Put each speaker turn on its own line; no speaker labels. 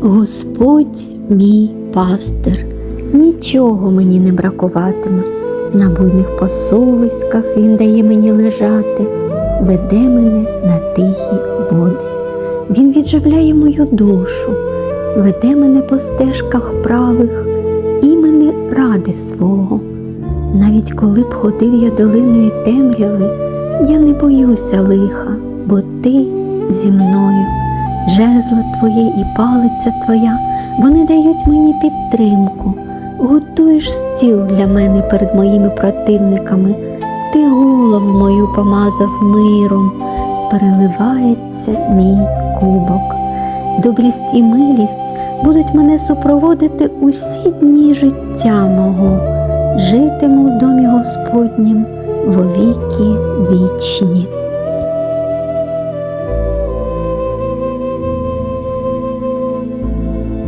Господь мій пастир, нічого мені не бракуватиме. На буйних посовиськах він дає мені лежати, веде мене на тихі води. Він відживляє мою душу, веде мене по стежках правих імени ради свого. Навіть коли б ходив я долиною темряви, я не боюся лиха, бо ти зі мною. Жезла твоє і палиця твоя, вони дають мені підтримку. Готуєш стіл для мене перед моїми противниками. Ти голову мою помазав миром, переливається мій кубок. Добрість і милість будуть мене супроводити усі дні життя мого. Житиму в домі Господнім вовіки вічні.